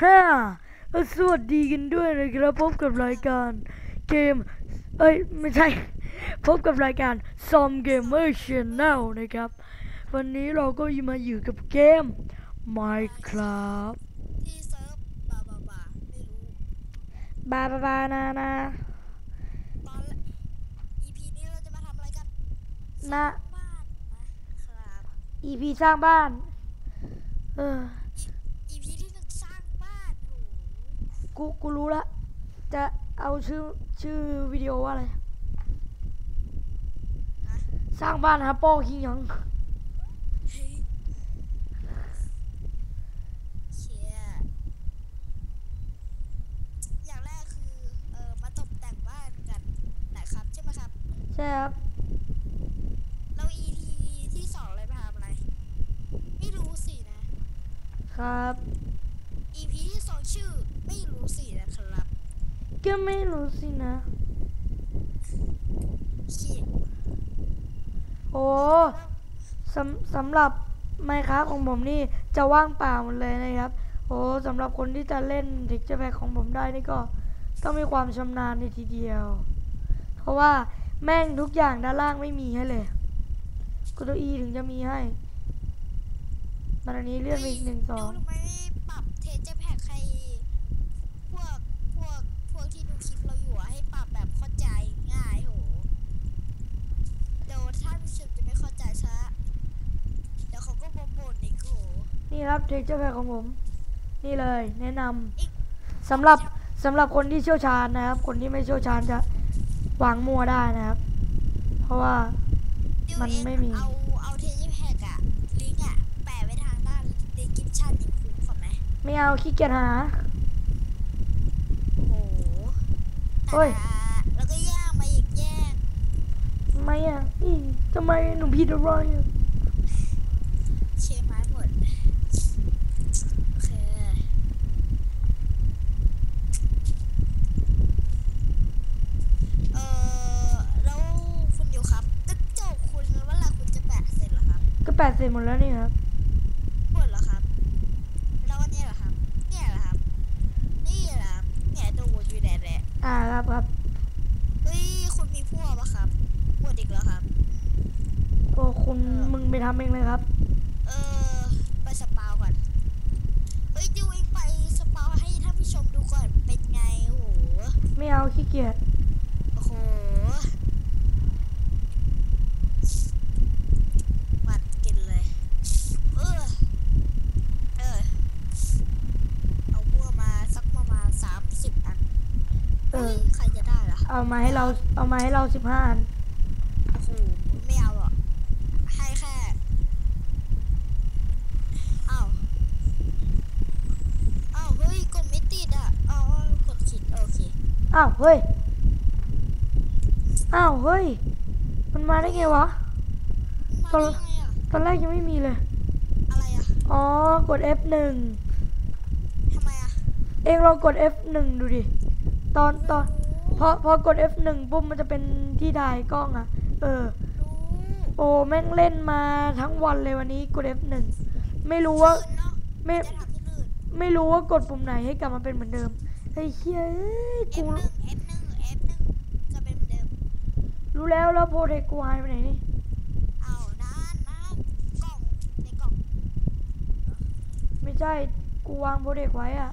ฮ่าเอ้อสวัสดีกันด้วยนะครับพบกับรายการเกม เอ้ย ไม่ใช่ พบกับรายการซอมเกมเมอร์ชแนลนะครับ วันนี้เราก็มาอยู่กับเกม Minecraft ที่เซิร์ฟบาบาบาไม่รู้บาบาบานานาตอนแรก EP นี้เราจะมาทำอะไรกันนะ บ้านนะครับ EP สร้างบ้าน เออ EP ที่หนึ่งสร้างบ้านโอ้โห กูกูรู้ละจะเอาชื่อชื่อวิดีโอว่าอะไรฮะสร้างบ้านฮะโป้คิงหยองเฮ้ยเชียอย่างแรกคือเออมาตกแต่งบ้านกันนะครับใช่ไหมครับใช่ครับแล้ว EP ที่สองเลยมาทำอะไร ไม่รู้สินะ ครับ EP ที่สองชื่อไม่รู้สินะครับ ก็ไม่รู้สินะ โอ้สำสำหรับไมค์ครับของผมนี่จะว่างเปล่าหมดเลยนะครับ โอ้สำหรับคนที่จะเล่นเทคเจอร์แพของผมได้นี่ก็ต้องมีความชำนาญในทีเดียว เพราะว่าแม่งทุกอย่างด้านล่างไม่มีให้เลยกดตัว E ถึงจะมีให้ตอนนี้เลื่อนไปอีกหนึ่งสอง ดูทำไมไม่ปรับเทเจอร์แพ็กให้พวกพวกพวกที่ดูคลิปเราอยู่อะให้ปรับแบบเข้าใจง่ายโหเดี๋ยวถ้าผู้ชมจะไม่เข้าใจซะเดี๋ยวเขาก็บ่นบ่นอีกโห นี่ ครับเทคเจอร์แพของผม นี่เลยแนะนำอีกสำหรับสำหรับคนที่เชี่ยวชาญนะครับ คนที่ไม่เชี่ยวชาญจะวางมั่วได้นะครับ เพราะว่าเดี๋ยวมันเอ็งไม่มีเอาเอาเทเจอร์แพ็กอะลิงก์อะแปะไว้ทางด้านดีคริปชั่นอีกคุ้มก่อนไหมไม่เอาขี้เกียจหาโอ้โหโอ้ยอ่าแล้วก็ย่างมาอีกแย่งทำไมอะอีทำไมหนูผิดอะไรอะ เชฟไม้หมด โอเค เอ่อ แล้วคุณอยู่ครับกระจกคุณเมื่อไหรคุณจะแปะเสร็จเหรอครับ ก็แปดสิบหมดแล้วนี่ครับหมดเหรอครับ แล้ววันนี้เหรอครับ เนี่ยเหรอครับ นี่เหรอครับเนี่ยดูอยู่แดดแหละอ่าครับครับ เฮ้ยคุณมีพวกปะครับหมดอีกแล้วครับ โอ้คุณมึงไปทำเองเลยครับ เออไปสปาวก่อน เฮ้ยดูเองไปสปาวให้ท่านผู้ชมดูก่อนเป็นไงโอ้โหไม่เอาขี้เกียจ โอ้โหหวัดกินเลย เออ เออ เอาพวกมาสักประมาณสามสิบอัน เออ ฮ้ยใครจะได้ล่ะ เอา มาให้เราเอามาให้เราสิบห้าอันโอ้โหไม่เอาหรอกให้แค่อ้าวอ้าวเฮ้ยกดไม่ติดอะอ้าวกดผิดโอเคอ้าวเฮ้ยอ้าวเฮ้ย มันมาได้ไงวะมาตอนได้ไงอะตอนแรกยังไม่มีเลย อะไรอะ อ๋อ กด F1 ทำไมอะ เองลองกด F1 ดูดิ ตอนตอน พอพอกด F1 ปุ๊บมันจะเป็นที่ถ่ายกล้องอะ เออรู้โอ้แม่งเล่นมาทั้งวันเลยวันนี้กด F1 ไม่รู้ว่าลื่นเนาะไม่จะทำที่ลื่นไม่รู้ว่ากดปุ่มไหนให้กลับมาเป็นเหมือนเดิมไอ้เหี้ยเอ้ย F กูหนึ่ง F หนึ่ง F หนึ่งจะเป็นเหมือนเดิมรู้แล้วแล้วโปรเทคกูหายไปไหนนี่เอานานนานกล่องในกล่องไม่ใช่ กูวางโปรเทคไว้อะ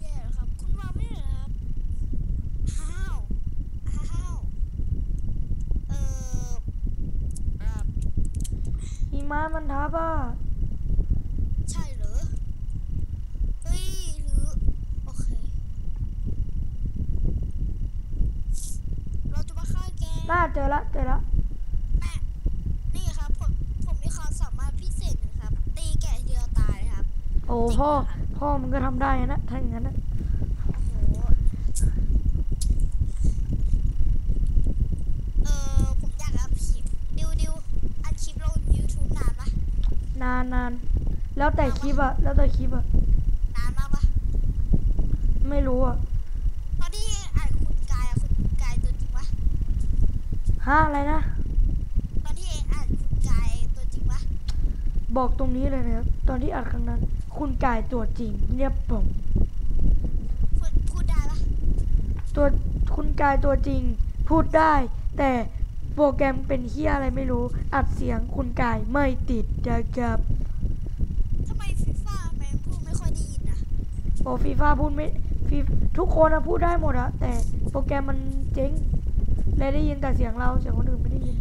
แย่แล้วครับ คุณวางไม่ได้เหรอครับอ้าวอ้าวเออเอ่อ หิ มะมันทับอะใช่เหรอ เฮ้ยหรือ โอเค เราจะมาฆ่าแกน่าเจอละเจอละแม่นี่ครับผม ผมมีความสามารถพิเศษนะครับ ตีแกะเดียวตายนะครับ โอ้พ่อ พ่อมึงก็ทำได้นะถ้าอย่างนั้นนะ โอ้โหเออผมอยากอัพคลิปดิวดิวอัดคลิปลง YouTube นานปะ นานนานแล้วแต่คลิปอะแล้วแต่คลิปอะนานมากปะไม่รู้อะตอนที่อ่านคุณกายอะคุณกายตัวจริงปะฮะอะไรนะตอนที่เองอ่านคุณกายตัวจริงปะบบอกตรงนี้เลยนะครับตอนที่อัดครั้งนั้น คุณกายตัวจริงเงียบผมพูดพูดได้ปะตัวคุณกายตัวจริง พูดได้ แต่ โปรแกรมเป็นเฮียอะไรไม่รู้ อัดเสียงคุณกายไม่ติดนะครับทำไมฟีฟ่าแม่งพูดไม่ค่อยได้ยินนะโอ้ฟีฟ่าพูดไม่ฟีทุกคนอะพูดได้หมดอะแต่โปรแกรมมันเจ๊งเลยได้ยินแต่เสียงเราเสียงคนอื่นไม่ได้ยิน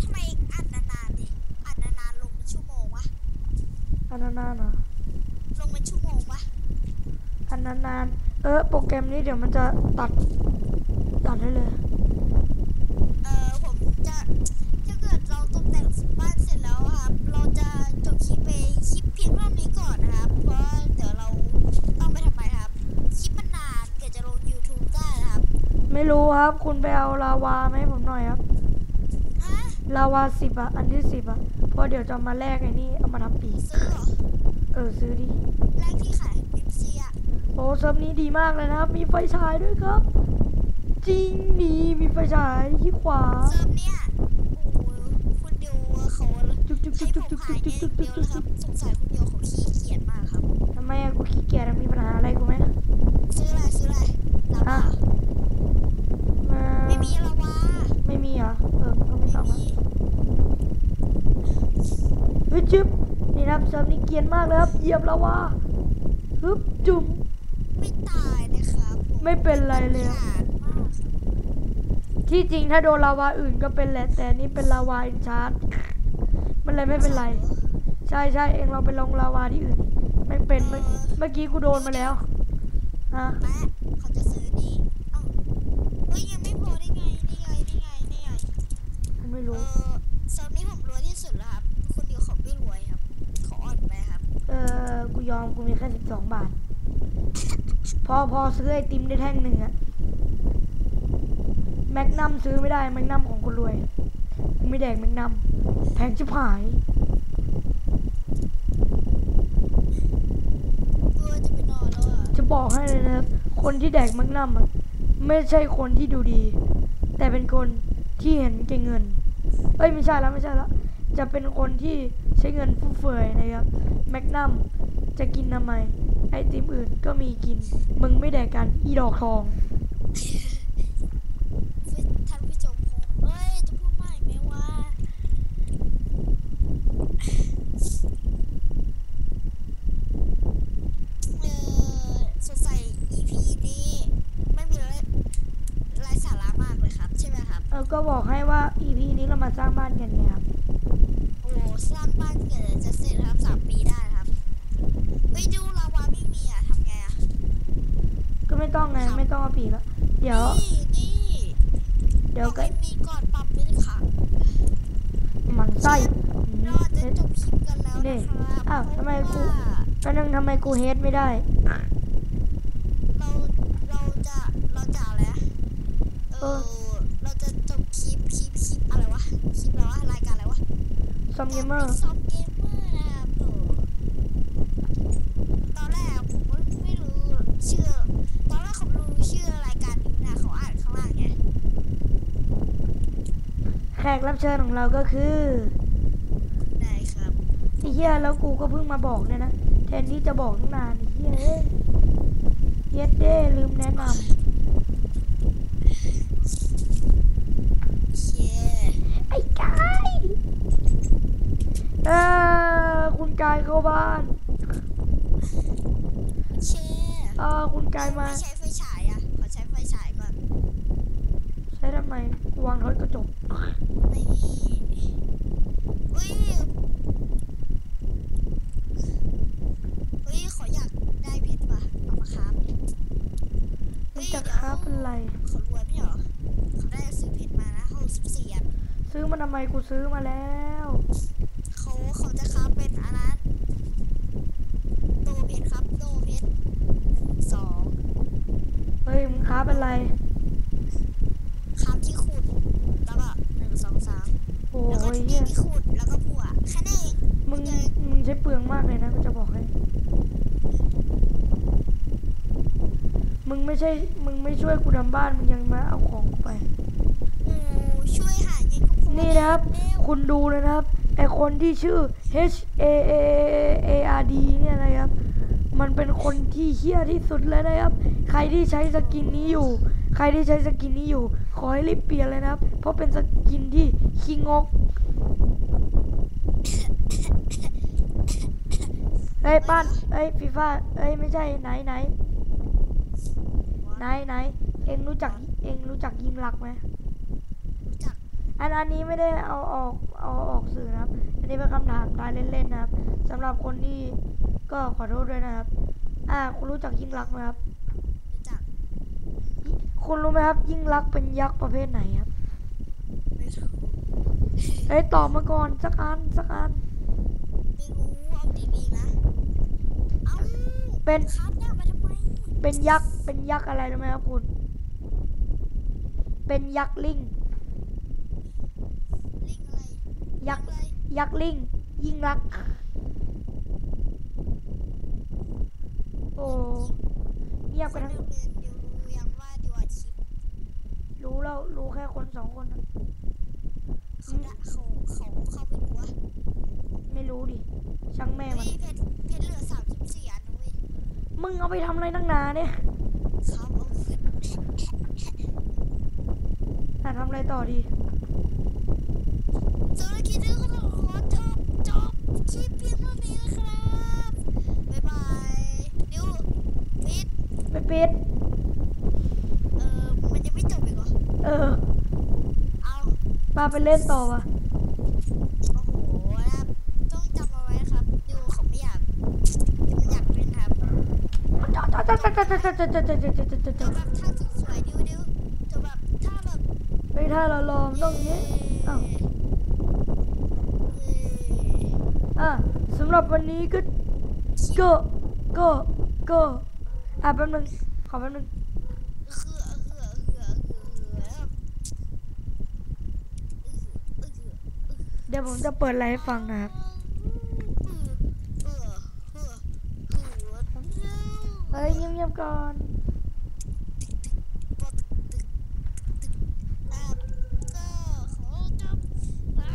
ทำไมอัดนานๆดิอัดนานๆลงเป็นชั่วโมงวะอันนานๆนะลงเป็นชั่วโมงวะอันนานๆ เออโปรแกรมนี้เดี๋ยวมันจะตัดตัดให้เลยเออผมจะถ้าเกิดเราตกแต่งบ้านเสร็จแล้วอะครับ เราจะจบคลิปไปคลิปเพียงเท่านี้ก่อนนะครับ เพราะเดี๋ยวเราต้องไปทำไมครับ คลิปมันนานเกิดจะลง YouTube ได้นะครับ ไม่รู้ครับคุณไปเอาลาวามาให้ผมหน่อยครับฮะลาวาสิบอะอันที่สิบอะเพราะเดี๋ยวจะมาแลกไอ้นี่เอามาทำปีกซื้อเหรอ เออซื้อดิ แรกที่ขายบิมซีอะ โอ้เซิร์ฟนี้ดีมากเลยนะครับ มีไฟฉายด้วยครับ จริงดีมีไฟฉายที่ขวาเซิร์ฟเนี่ยโอ้โหคุณเดียวเขาจุกจุกจุให้กผจุกมจุกขายจุกเนี่ยจุกเดีจุยวกนะครับสงสัยคุณเดียวเขาขี้เกียจมากครับทำไมอะกูขี้เกียจอะมีปัญหาอะไรกูไหมซื้ออะไรซื้ออะไรลาวามาไม่มีลาวาไม่มีเหรอเออก็ไม่ไม่ต้องมีอะเฮ้ยจึ๊บนี่นะครับเซิร์ฟนี้เกรียนมากเลยครับเหยียบลาวาฮึบจุ่ม ไม่ตายนะครับผมไม่เป็นไรเลยครับหานมากที่จริงถ้าโดนลาวาอื่นก็เป็นแหละแต่อันนี่เป็นลาวาอินชาร์ดมันเลยไม่เป็นไร ใช่ใช่เองเราไปลงลาวาที่อื่นไม่เป็นเมื่อเมื่อกี้กูโดนมาแล้วฮะแม่เขาจะซื้อนี่เอ้าเฮ้ยยังไม่พอได้ไงนี่ไงนี่ไงนี่ไงกูไม่เอรู้ อโซนนี้ผมรวยที่สุดแล้วครับคุณเดียวเขาไม่รวยครับเขาอ่อนไปครับ เออกูยอมกูมีแค่สิบสองบาท พอพอซื้อไอติมได้แท่งหนึ่งอะแมกนัมซื้อไม่ได้แมกนัมของคนรวยกูไม่แดกแมกนัมแพงชิบหายเพื่อจะไปนอนแล้วอะจะบอกให้เลยนะครับ คนที่แดกแมกนัมอะไม่ใช่คนที่ดูดี แต่เป็นคนที่เห็นแก่เงิน เอ้ยไม่ใช่แล้วไม่ใช่แล้วจะเป็นคนที่ใช้เงินฟุ่มเฟือยนะครับแมกนัมจะกินทำไม ไอติมอื่นก็มีกิน มึงไม่แดกกันอีดอกทอง ท่านผู้ชมคงเอ้ย จะพูดมากไหมว่าเออสดใส EP นี้ไม่มีอะไรไร้สาระมากเลยครับ ใช่ไหมครับ เออก็บอกให้ว่า EP นี้เรามาสร้างบ้านกันไงครับ โอ้สร้างบ้านเกิดจะเสร็จครับสามปีได้ครับ เฮ้ยดูลาวาไม่มีอะทำไงอะก็ไม่ต้องไงไม่ต้องเอาปีกแล้วเดี๋ยว นี่นี่เดี๋ยวบอกก็ให้มีก่อนปรับด้วยค่ะหมันไส้อืมเราจะเฮ็ดจบคลิปกันแล้วนะครับอ้าวทำไมกูเพราะว่าก็นึงทำไมกูเฮดไม่ได้ เราเราจะเราจะอะไรอะเอเออ อเราจะจบคลิปคลิปคลิปอะไรวะคลิปอะไรวะรายการอะไรวะซอมเกมเมอร์ซอมเกมเมอร์นะครับโอ้ตอนแรกผมก็ไม่รู้ชื่อ ตอนแรกผมรู้ชื่อรายการนี้นะเขาอ่านข้างล่างไง แข กรับเชิญของเราก็คือ ได้ครับไอ้เหี้ยแล้วกูก็เพิ่งมาบอกเนี่ยนะแทนที่จะบอกตั้งนานไอ้เหี้ยเอ้ยเย็ดเด้ลืมแนะนโอเคำไอ้กายเออคุณกายเข้าบ้านโอเคเออคุณกายมาไม่ใช้ไฟฉายอะ ขอใช้ไฟฉายก่อน ใช้ทำ ไมกูวางทอดกระจกนี่อุ้ยอุ้ยขออยากได้เพชรว่ะ เอามาครับมันจะค้าเป็นไรเขารวยไม่เหรอเขาได้ซื้อเพชรมานะเขาสิบสี่อันซื้อมาทำไมกูซื้อมาแล้วเขาเขาจะค้าเป็นอันนั้นโดเพชรครับโดเพชรหนึ่งสองเฮ้ยมึงค้าเป็นไร ครับที่ขุด แล้วก็หนึ่งสองสาม โอ้แล้วก็ยที่เหี้ยที่ขุดแล้วก็ผัวแค่นี้เองมึงมึงใช้เปลืองมากเลยนะกูจะบอกให้ มึงไม่ใช่ มึงไม่ช่วยกูทำบ้าน มึงยังมาเอาของกูไป โอ้ช่วยหาเงินก็พอนี่นะครับ คุณดูเลยนะครับไอคนที่ชื่อ H A A A R D เนี่ยนะครับ มันเป็นคนที่เฮี้ยที่สุดเลยนะครับ ใครที่ใช้สกินนี้อยู่ ใครที่ใช้สกินนี้อยู่ ขอให้รีบเปลี่ยนเลยนะครับ เพราะเป็นสกินที่ขี้งกเฮ้ยป้านเฮ้ยฟีฟ่าเฮ้ยไม่ใช่ไหนไหนไหนไหนเอ็งรู้จักเอ็งรู้จักยิงหลักไหมรู้จักอันอันนี้ไม่ได้เอาออกเอาออกสื่อนะครับ อันนี้เป็นคำถามตายเล่นๆนะครับสำหรับคนที่ก็ขอโทษด้วยนะครับ อ่าคุณรู้จักยิ่งรักษณ์ไหมครับรู้จักยิคุณรู้ไหมครับ ยิ่งรักษณ์เป็นยักษ์ประเภทไหนครับไม่รู้ เฮ้ยตอบมาก่อนสักอันสักอัน ไม่รู้เอาดีๆนะเอาเป็นคัดเนี่ยมาทำไมเป็นยักษ์เป็นยักษ์อะไรรู้ไหมครับคุณ เป็นยักษ์ลิงลิงอะไรยักษ์อะไรยักษ์ลิงยิ่งรักษณ์โอ้เงียบคกันนทั้งเดินเดี๋ยวรู้ยังว่าดีกว่าคลิปรู้แล้วรู้แค่คนสองคนนะ เขาดะเขาเขาเขาไม่รู้อะไม่รู้ดิ ช่างแม่เฮ้มันยเพชรเพชรเหลือสามสิบสี่อันนะเว้ยมึงเอาไปทำอะไรนักหนาเนี่ยเขาเอาขึ้นอะทำอะไรต่อดี สำหรับคลิปนี้ก็ต้องขอจบจบคลิปเพียงเท่านี้นะครับ บ๊ายบาย นิวพีทไม่ปิด เออมันยังไม่จบอีกเหรอ เออ เอา มาไปเล่นต่อวะโอ้โหนะครับต้องจำเอาไว้นะครับดิวเขาไม่อยากดิวมันอยากเล่นครับจบแบบท่าสวยๆดิวดิวจบแบบท่าแบบไม่ถ้าเราลองต้องอย่างนี้อ้าวเย้อะสำหรับวันนี้ก็ ก็ ก็ ก็ อะแป๊บนึงขอแป๊บนึง คือเออเออเออเออแบบเออเออเออ เดี๋ยวผมจะเปิดไลฟ์ให้ฟังนะครับเออเออเออเออเฮ้ยเงียบๆก่อนอะก็ขอจบอะ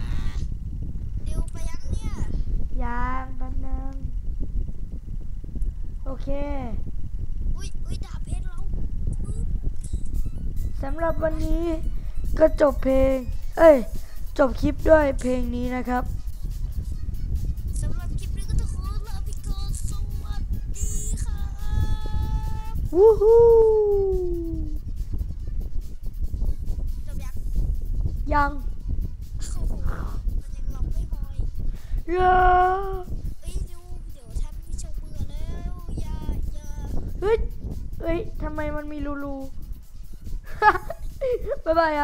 เดี๋ยวไปยังเนี่ยยางแป๊บนึงโอเคอุ้ยอุ้ยดาบเพชรเราปึ๊บสำหรับวันนี้ก็จบเพลง เอ้ย จบคลิปด้วยเพลงนี้นะครับสำหรับคลิปนี้ก็ต้องขอลาไปก่อนสวัสดีครับวู้ฮู้จบยังยังโอ้โหมันยังหลับไม่พออีกยาเอ้ยเดี๋ยวเดี๋ยวท่านผู้ชมเบื่อแล้วอย่าอย่าเฮ้ยเฮ้ยทำไมมันมีรูรู บ๊ายบายครับ